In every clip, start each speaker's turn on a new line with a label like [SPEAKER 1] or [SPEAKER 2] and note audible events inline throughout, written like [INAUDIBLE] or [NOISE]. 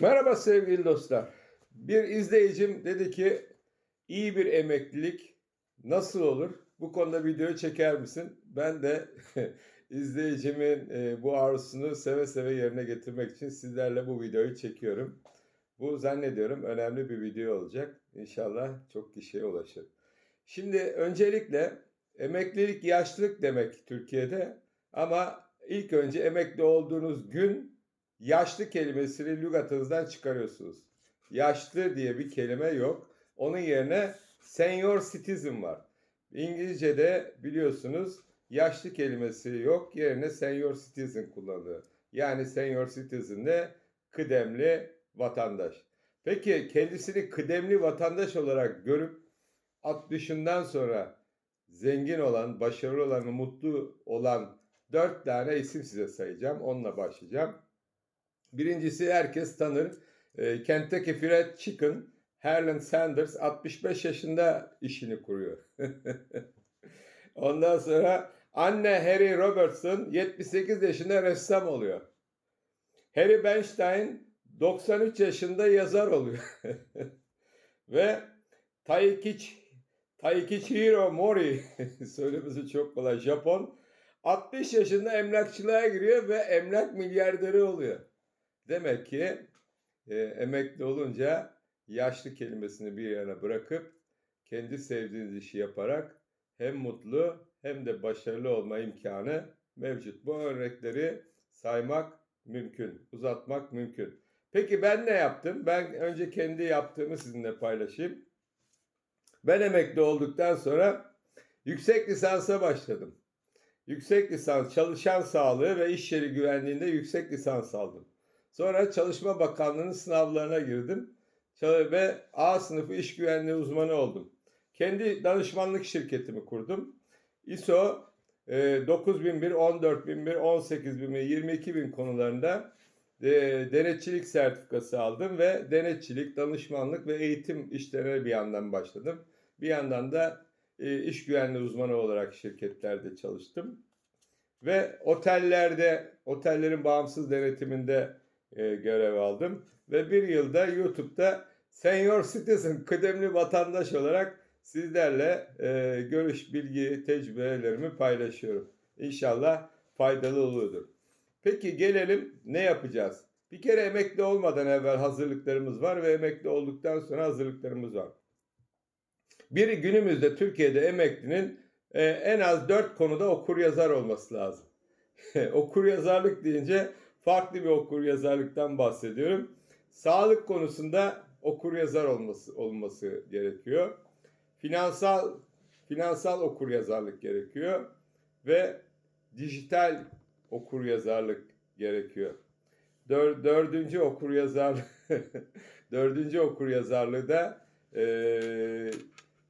[SPEAKER 1] Merhaba sevgili dostlar. Bir izleyicim dedi ki iyi bir emeklilik nasıl olur? Bu konuda video çeker misin? Ben de [LAUGHS] izleyicimin e, bu arzusunu seve seve yerine getirmek için sizlerle bu videoyu çekiyorum. Bu zannediyorum önemli bir video olacak. İnşallah çok kişiye ulaşır. Şimdi öncelikle emeklilik yaşlılık demek Türkiye'de ama ilk önce emekli olduğunuz gün yaşlı kelimesini lügatınızdan çıkarıyorsunuz. Yaşlı diye bir kelime yok. Onun yerine senior citizen var. İngilizce'de biliyorsunuz yaşlı kelimesi yok. Yerine senior citizen kullanılıyor. Yani senior citizen de kıdemli vatandaş. Peki kendisini kıdemli vatandaş olarak görüp 60'ından sonra zengin olan, başarılı olan, mutlu olan dört tane isim size sayacağım. Onunla başlayacağım. Birincisi herkes tanır. E, Kentucky Fried Chicken, Harlan Sanders 65 yaşında işini kuruyor. [LAUGHS] Ondan sonra anne Harry Robertson 78 yaşında ressam oluyor. Harry Bernstein 93 yaşında yazar oluyor. [LAUGHS] Ve Taikichi, Taikichiro Mori [LAUGHS] söylemesi çok kolay Japon 60 yaşında emlakçılığa giriyor ve emlak milyarderi oluyor. Demek ki e, emekli olunca yaşlı kelimesini bir yana bırakıp kendi sevdiğiniz işi yaparak hem mutlu hem de başarılı olma imkanı mevcut. Bu örnekleri saymak mümkün, uzatmak mümkün. Peki ben ne yaptım? Ben önce kendi yaptığımı sizinle paylaşayım. Ben emekli olduktan sonra yüksek lisansa başladım. Yüksek lisans, çalışan sağlığı ve iş yeri güvenliğinde yüksek lisans aldım. Sonra Çalışma Bakanlığı'nın sınavlarına girdim ve A sınıfı iş güvenliği uzmanı oldum. Kendi danışmanlık şirketimi kurdum. ISO e, 9001, 14001, 18001, 22000 konularında e, denetçilik sertifikası aldım ve denetçilik, danışmanlık ve eğitim işlerine bir yandan başladım. Bir yandan da e, iş güvenliği uzmanı olarak şirketlerde çalıştım. Ve otellerde, otellerin bağımsız denetiminde e, görev aldım. Ve bir yılda YouTube'da Senior Citizen, kıdemli vatandaş olarak sizlerle e, görüş, bilgi, tecrübelerimi paylaşıyorum. İnşallah faydalı oluyordur. Peki gelelim ne yapacağız? Bir kere emekli olmadan evvel hazırlıklarımız var ve emekli olduktan sonra hazırlıklarımız var. Biri günümüzde Türkiye'de emeklinin e, en az dört konuda okur yazar olması lazım. [LAUGHS] okur yazarlık deyince farklı bir okur yazarlıktan bahsediyorum. Sağlık konusunda okur yazar olması olması gerekiyor. Finansal finansal okur yazarlık gerekiyor ve dijital okur yazarlık gerekiyor. Dör, dördüncü okur yazar [LAUGHS] dördüncü okur yazarlığı da e,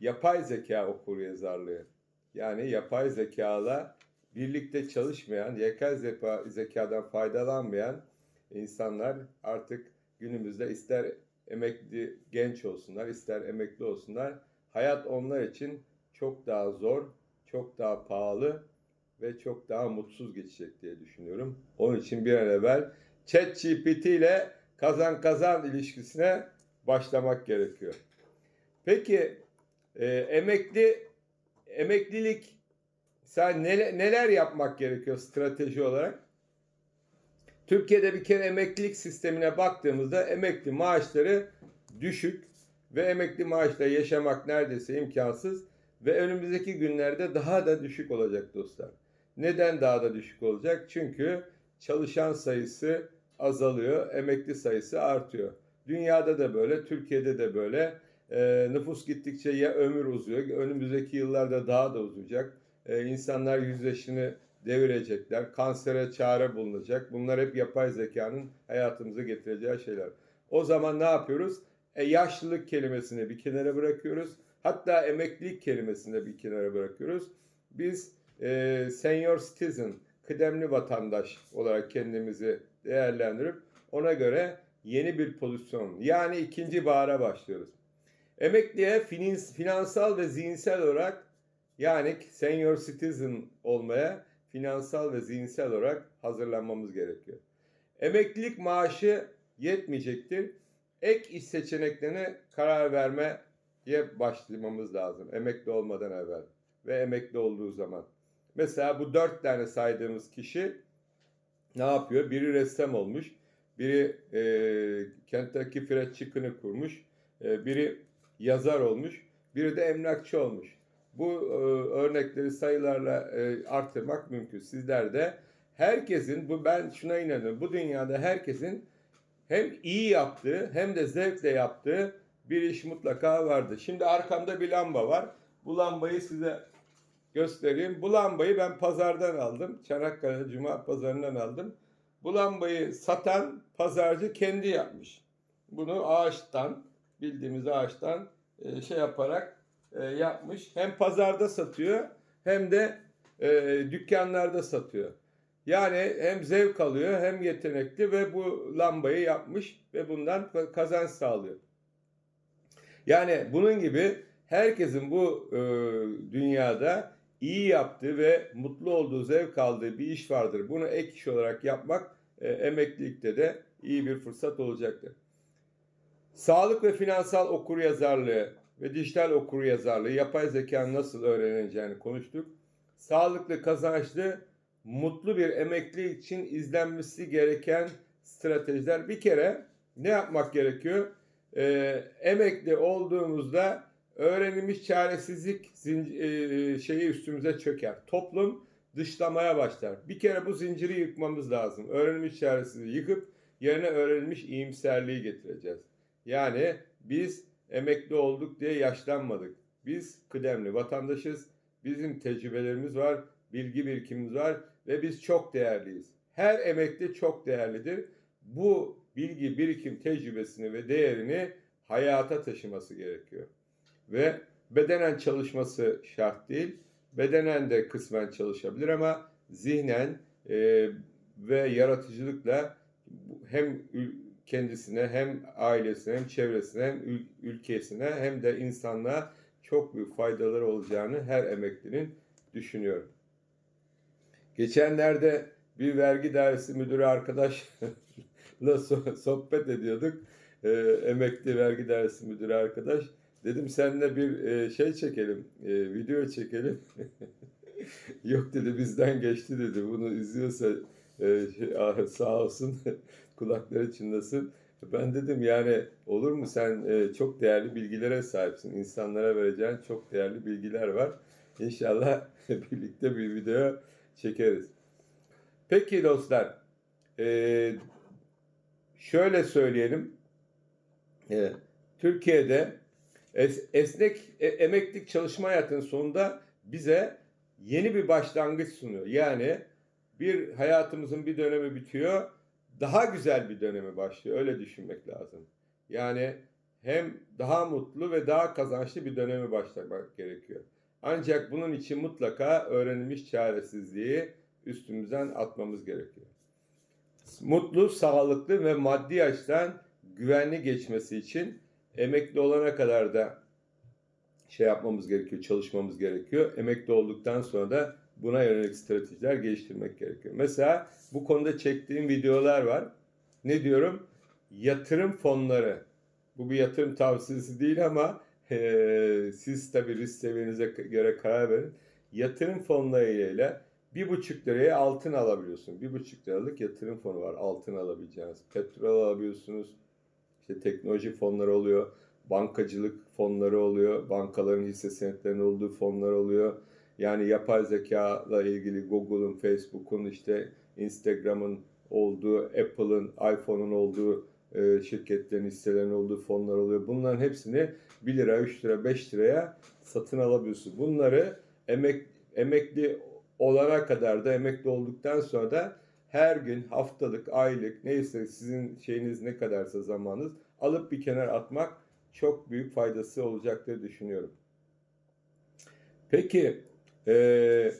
[SPEAKER 1] yapay zeka okur yazarlığı. Yani yapay zekayla birlikte çalışmayan, yapay zeka, zekadan faydalanmayan insanlar artık günümüzde ister emekli genç olsunlar, ister emekli olsunlar. Hayat onlar için çok daha zor, çok daha pahalı ve çok daha mutsuz geçecek diye düşünüyorum. Onun için bir an evvel ChatGPT ile kazan kazan ilişkisine başlamak gerekiyor. Peki e, emekli emeklilik sen neler, neler yapmak gerekiyor strateji olarak? Türkiye'de bir kere emeklilik sistemine baktığımızda emekli maaşları düşük ve emekli maaşla yaşamak neredeyse imkansız ve önümüzdeki günlerde daha da düşük olacak dostlar. Neden daha da düşük olacak? Çünkü çalışan sayısı azalıyor, emekli sayısı artıyor. Dünyada da böyle, Türkiye'de de böyle. E, nüfus gittikçe ya ömür uzuyor, önümüzdeki yıllarda daha da uzayacak. E, insanlar yüz yaşını devirecekler, kansere çare bulunacak. Bunlar hep yapay zekanın hayatımıza getireceği şeyler. O zaman ne yapıyoruz? E, yaşlılık kelimesini bir kenara bırakıyoruz. Hatta emeklilik kelimesini de bir kenara bırakıyoruz. Biz e, senior citizen, kıdemli vatandaş olarak kendimizi değerlendirip ona göre yeni bir pozisyon yani ikinci bahara başlıyoruz. Emekliye finansal ve zihinsel olarak yani senior citizen olmaya finansal ve zihinsel olarak hazırlanmamız gerekiyor. Emeklilik maaşı yetmeyecektir. Ek iş seçeneklerine karar vermeye başlamamız lazım. Emekli olmadan evvel ve emekli olduğu zaman. Mesela bu dört tane saydığımız kişi ne yapıyor? Biri ressam olmuş, biri e, Kentucky Fried Chicken'ı kurmuş, e, biri yazar olmuş, biri de emlakçı olmuş. Bu e, örnekleri sayılarla e, arttırmak mümkün. Sizler de herkesin, bu ben şuna inanıyorum, bu dünyada herkesin hem iyi yaptığı hem de zevkle yaptığı bir iş mutlaka vardı. Şimdi arkamda bir lamba var. Bu lambayı size göstereyim. Bu lambayı ben pazardan aldım. Çanakkale Cuma pazarından aldım. Bu lambayı satan pazarcı kendi yapmış. Bunu ağaçtan, bildiğimiz ağaçtan e, şey yaparak e, yapmış. Hem pazarda satıyor hem de e, dükkanlarda satıyor. Yani hem zevk alıyor hem yetenekli ve bu lambayı yapmış ve bundan kazanç sağlıyor. Yani bunun gibi herkesin bu e, dünyada iyi yaptığı ve mutlu olduğu, zevk aldığı bir iş vardır. Bunu ek iş olarak yapmak e, emeklilikte de iyi bir fırsat olacaktır. Sağlık ve finansal okuryazarlığı ve dijital okuryazarlığı, yapay zeka nasıl öğreneceğini konuştuk. Sağlıklı, kazançlı, mutlu bir emeklilik için izlenmesi gereken stratejiler. Bir kere ne yapmak gerekiyor? Ee, emekli olduğumuzda öğrenilmiş çaresizlik e, şeyi üstümüze çöker. Toplum dışlamaya başlar. Bir kere bu zinciri yıkmamız lazım. Öğrenilmiş çaresizliği yıkıp yerine öğrenilmiş iyimserliği getireceğiz. Yani biz emekli olduk diye yaşlanmadık. Biz kıdemli vatandaşız. Bizim tecrübelerimiz var, bilgi birikimimiz var ve biz çok değerliyiz. Her emekli çok değerlidir. Bu bilgi, birikim, tecrübesini ve değerini hayata taşıması gerekiyor. Ve bedenen çalışması şart değil. Bedenen de kısmen çalışabilir ama zihnen e, ve yaratıcılıkla hem kendisine hem ailesine hem çevresine hem ül- ülkesine hem de insanlığa çok büyük faydaları olacağını her emeklinin düşünüyorum. Geçenlerde bir vergi dairesi müdürü arkadaşla [LAUGHS] so- sohbet ediyorduk. Ee, emekli vergi dairesi müdürü arkadaş. Dedim seninle bir e, şey çekelim, e, video çekelim. [LAUGHS] Yok dedi bizden geçti dedi. Bunu izliyorsa e, şey, [LAUGHS] sağ olsun [LAUGHS] kulakları çınlasın. Ben dedim yani olur mu sen e, çok değerli bilgilere sahipsin. İnsanlara vereceğin çok değerli bilgiler var. İnşallah [LAUGHS] birlikte bir video çekeriz. Peki dostlar, e, şöyle söyleyelim. E, Türkiye'de es, esnek e, emeklilik çalışma hayatının sonunda bize yeni bir başlangıç sunuyor. Yani bir hayatımızın bir dönemi bitiyor, daha güzel bir dönemi başlıyor. Öyle düşünmek lazım. Yani hem daha mutlu ve daha kazançlı bir dönemi başlamak gerekiyor. Ancak bunun için mutlaka öğrenilmiş çaresizliği üstümüzden atmamız gerekiyor. Mutlu, sağlıklı ve maddi açıdan güvenli geçmesi için emekli olana kadar da şey yapmamız gerekiyor, çalışmamız gerekiyor. Emekli olduktan sonra da buna yönelik stratejiler geliştirmek gerekiyor. Mesela bu konuda çektiğim videolar var. Ne diyorum? Yatırım fonları. Bu bir yatırım tavsiyesi değil ama e, siz tabii risk seviyenize göre karar verin. Yatırım fonlarıyla bir buçuk liraya altın alabiliyorsun. Bir buçuk liralık yatırım fonu var altın alabileceğiniz. Petrol alabiliyorsunuz. İşte teknoloji fonları oluyor. Bankacılık fonları oluyor. Bankaların hisse senetlerinin olduğu fonlar oluyor. Yani yapay zeka ile ilgili Google'un, Facebook'un, işte Instagram'ın olduğu, Apple'ın, iPhone'un olduğu e, şirketlerin hisselerinin olduğu fonlar oluyor. Bunların hepsini 1 lira, 3 lira, 5 liraya satın alabiliyorsun. Bunları emek, emekli olana kadar da emekli olduktan sonra da her gün haftalık, aylık neyse sizin şeyiniz ne kadarsa zamanınız alıp bir kenar atmak çok büyük faydası olacaktır düşünüyorum. Peki e,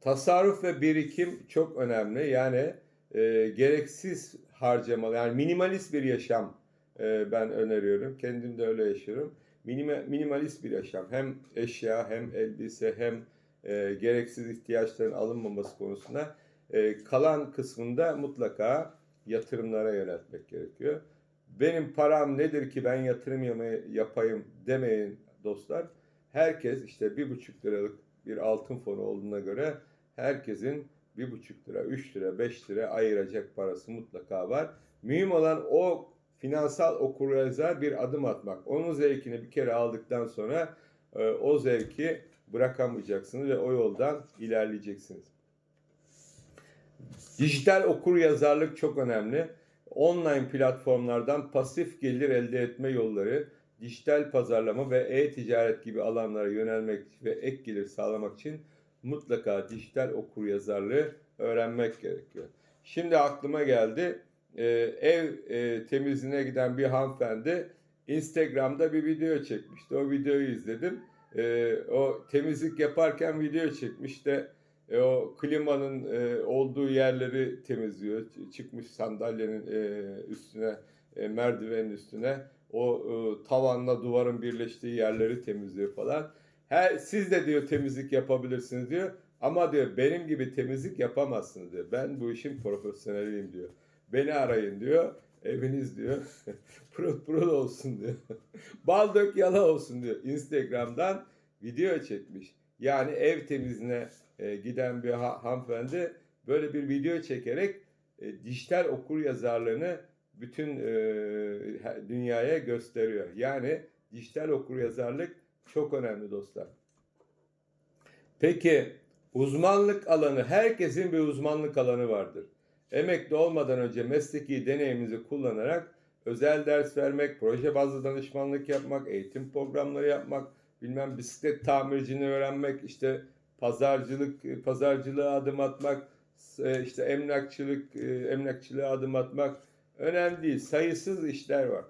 [SPEAKER 1] tasarruf ve birikim çok önemli. Yani e, gereksiz harcamalı yani minimalist bir yaşam e, ben öneriyorum. Kendim de öyle yaşıyorum. Minima, minimalist bir yaşam. Hem eşya hem elbise hem e, gereksiz ihtiyaçların alınmaması konusunda e, kalan kısmında mutlaka yatırımlara yöneltmek gerekiyor. benim param nedir ki ben yatırım yapayım demeyin dostlar. Herkes işte bir buçuk liralık bir altın fonu olduğuna göre herkesin bir buçuk lira, üç lira, beş lira ayıracak parası mutlaka var. Mühim olan o finansal okuryazar bir adım atmak. Onun zevkini bir kere aldıktan sonra e, o zevki bırakamayacaksınız ve o yoldan ilerleyeceksiniz. Dijital okur yazarlık çok önemli. Online platformlardan pasif gelir elde etme yolları, dijital pazarlama ve e-ticaret gibi alanlara yönelmek ve ek gelir sağlamak için mutlaka dijital okur yazarlığı öğrenmek gerekiyor. Şimdi aklıma geldi. Ee, ev e, temizliğine giden bir hanımefendi Instagram'da bir video çekmişti. O videoyu izledim. Ee, o temizlik yaparken video çekmiş de e, o klimanın e, olduğu yerleri temizliyor. Çıkmış sandalyenin e, üstüne, e, merdivenin üstüne. O e, tavanla duvarın birleştiği yerleri temizliyor falan. Her, siz de diyor temizlik yapabilirsiniz diyor. Ama diyor benim gibi temizlik yapamazsınız diyor. Ben bu işin profesyoneliyim diyor. Beni arayın diyor. Eviniz diyor. [LAUGHS] pırıl pırıl olsun diyor. [LAUGHS] Bal dök yala olsun diyor. Instagram'dan video çekmiş. Yani ev temizliğine e, giden bir ha- hanımefendi böyle bir video çekerek e, dijital okur yazarlığını bütün e, dünyaya gösteriyor. Yani dijital okur yazarlık çok önemli dostlar. Peki uzmanlık alanı herkesin bir uzmanlık alanı vardır. Emekli olmadan önce mesleki deneyimimizi kullanarak özel ders vermek, proje bazlı danışmanlık yapmak, eğitim programları yapmak, bilmem bisiklet tamircini öğrenmek, işte pazarcılık, pazarcılığa adım atmak, e, işte emlakçılık, e, emlakçılığa adım atmak önemli değil. Sayısız işler var.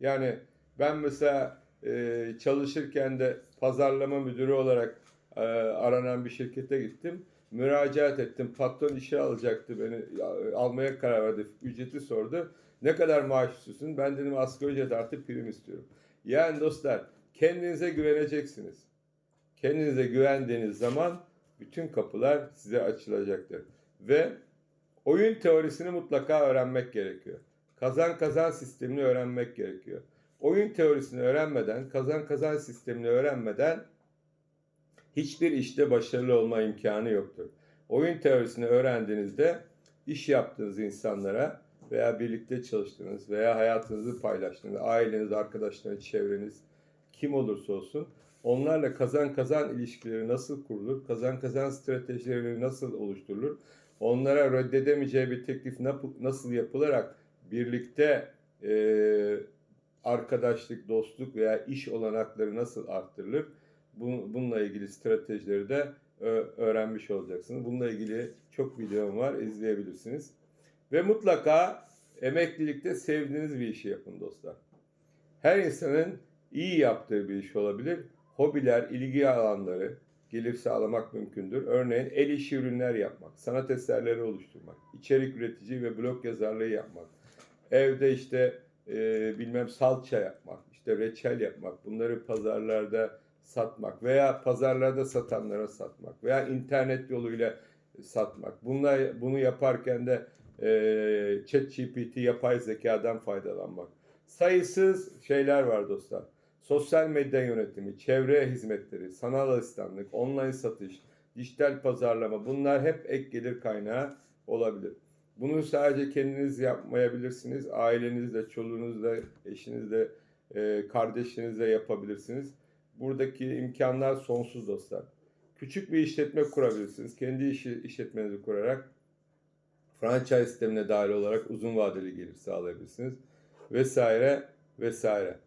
[SPEAKER 1] Yani ben mesela e, çalışırken de pazarlama müdürü olarak e, aranan bir şirkete gittim. Müracaat ettim. Patron işe alacaktı beni. ya- Almaya karar verdi. Ücreti sordu. Ne kadar maaş istiyorsun? Ben dedim asgari ücret artı prim istiyorum. Yani dostlar kendinize güveneceksiniz. Kendinize güvendiğiniz zaman bütün kapılar size açılacaktır. Ve oyun teorisini mutlaka öğrenmek gerekiyor. Kazan kazan sistemini öğrenmek gerekiyor. Oyun teorisini öğrenmeden, kazan kazan sistemini öğrenmeden hiçbir işte başarılı olma imkanı yoktur. Oyun teorisini öğrendiğinizde iş yaptığınız insanlara veya birlikte çalıştığınız veya hayatınızı paylaştığınız, aileniz, arkadaşlarınız, çevreniz kim olursa olsun onlarla kazan kazan ilişkileri nasıl kurulur, kazan kazan stratejileri nasıl oluşturulur, onlara reddedemeyeceği bir teklif nasıl yapılarak birlikte eee, arkadaşlık, dostluk veya iş olanakları nasıl arttırılır? Bu- Bununla ilgili stratejileri de öğrenmiş olacaksınız. Bununla ilgili çok videom var, izleyebilirsiniz. Ve mutlaka emeklilikte sevdiğiniz bir işi yapın dostlar. Her insanın iyi yaptığı bir iş olabilir. Hobiler, ilgi alanları gelir sağlamak mümkündür. Örneğin el işi ürünler yapmak, sanat eserleri oluşturmak, içerik üretici ve blog yazarlığı yapmak, evde işte e, bilmem salça yapmak, işte reçel yapmak, bunları pazarlarda satmak veya pazarlarda satanlara satmak veya internet yoluyla satmak. Bunlar, bunu yaparken de e, ChatGPT yapay zekadan faydalanmak. Sayısız şeyler var dostlar. Sosyal medya yönetimi, çevre hizmetleri, sanal asistanlık, online satış, dijital pazarlama bunlar hep ek gelir kaynağı olabilir. Bunu sadece kendiniz yapmayabilirsiniz. Ailenizle, çoluğunuzla, eşinizle, e, kardeşinizle yapabilirsiniz. Buradaki imkanlar sonsuz dostlar. Küçük bir işletme kurabilirsiniz. Kendi işi, işletmenizi kurarak franchise sistemine dahil olarak uzun vadeli gelir sağlayabilirsiniz. Vesaire vesaire.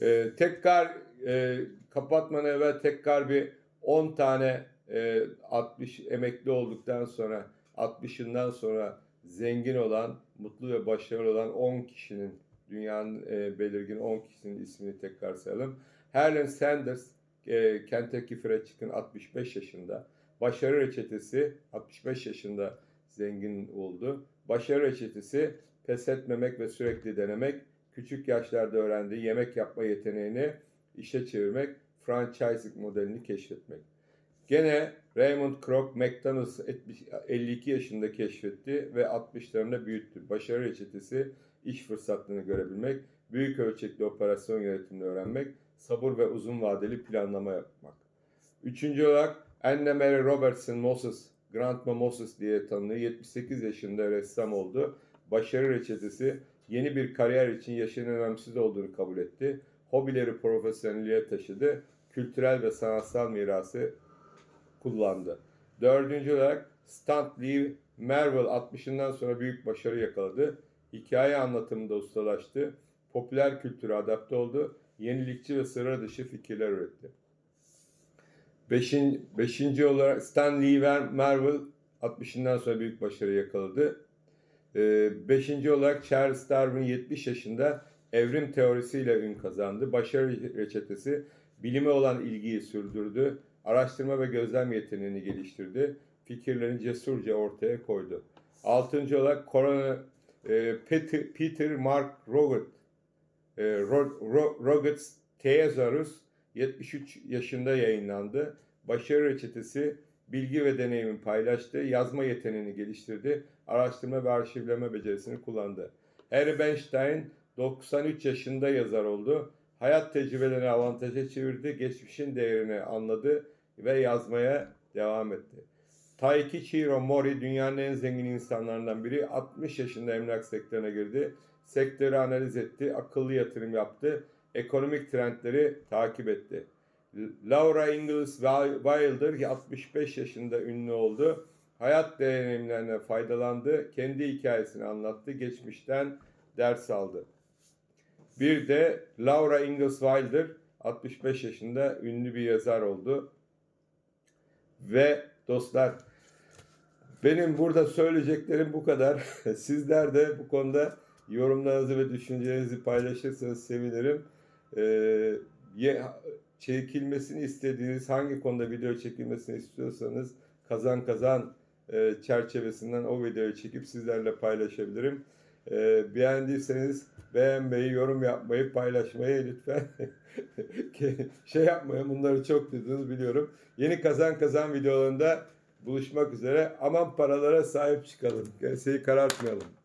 [SPEAKER 1] Ee, tekrar e, kapatmadan evvel tekrar bir 10 tane e, 60 emekli olduktan sonra 60'ından sonra zengin olan, mutlu ve başarılı olan 10 kişinin dünyanın e, belirgin 10 kişinin ismini tekrar sayalım. Harlan Sanders, e, Kentucky Fried Chicken 65 yaşında. Başarı reçetesi 65 yaşında zengin oldu. Başarı reçetesi pes etmemek ve sürekli denemek, küçük yaşlarda öğrendiği yemek yapma yeteneğini işe çevirmek, franchising modelini keşfetmek. Gene Raymond Kroc McDonald's 52 yaşında keşfetti ve 60'larında büyüttü. Başarı reçetesi iş fırsatlarını görebilmek, büyük ölçekli operasyon yönetimini öğrenmek, sabır ve uzun vadeli planlama yapmak. Üçüncü olarak Anne Mary Robertson Moses, Grandma Moses diye tanınıyor. 78 yaşında ressam oldu. Başarı reçetesi yeni bir kariyer için yaşın önemsiz olduğunu kabul etti. Hobileri profesyonelliğe taşıdı. Kültürel ve sanatsal mirası kullandı. Dördüncü olarak Stan Lee Marvel 60'ından sonra büyük başarı yakaladı. Hikaye anlatımında ustalaştı. Popüler kültüre adapte oldu. Yenilikçi ve sıra dışı fikirler üretti. Beşin, beşinci olarak Stan Lee ve Marvel 60'ından sonra büyük başarı yakaladı. Ee, beşinci olarak Charles Darwin 70 yaşında evrim teorisiyle ün kazandı. Başarı reçetesi bilime olan ilgiyi sürdürdü. Araştırma ve gözlem yeteneğini geliştirdi. Fikirlerini cesurca ortaya koydu. Altıncı olarak Corona, e, Peter, Peter Mark Roget, e, Ro- Ro- Roget's Thesaurus 73 yaşında yayınlandı. Başarı reçetesi bilgi ve deneyimi paylaştı, yazma yeteneğini geliştirdi, araştırma ve arşivleme becerisini kullandı. Harry Bernstein 93 yaşında yazar oldu. Hayat tecrübelerini avantaja çevirdi, geçmişin değerini anladı ve yazmaya devam etti. Taikichiro Mori dünyanın en zengin insanlarından biri. 60 yaşında emlak sektörüne girdi. Sektörü analiz etti, akıllı yatırım yaptı, ekonomik trendleri takip etti. Laura Ingalls Wilder 65 yaşında ünlü oldu. Hayat deneyimlerine faydalandı, kendi hikayesini anlattı, geçmişten ders aldı. Bir de Laura Ingalls Wilder 65 yaşında ünlü bir yazar oldu. Ve dostlar benim burada söyleyeceklerim bu kadar. [LAUGHS] Sizler de bu konuda yorumlarınızı ve düşüncelerinizi paylaşırsanız sevinirim. Ee, çekilmesini istediğiniz hangi konuda video çekilmesini istiyorsanız kazan kazan çerçevesinden o videoyu çekip sizlerle paylaşabilirim. Ee, beğendiyseniz beğenmeyi, yorum yapmayı, paylaşmayı lütfen [LAUGHS] şey yapmayın. Bunları çok duydunuz biliyorum. Yeni kazan kazan videolarında buluşmak üzere. Aman paralara sahip çıkalım. Kenseyi karartmayalım.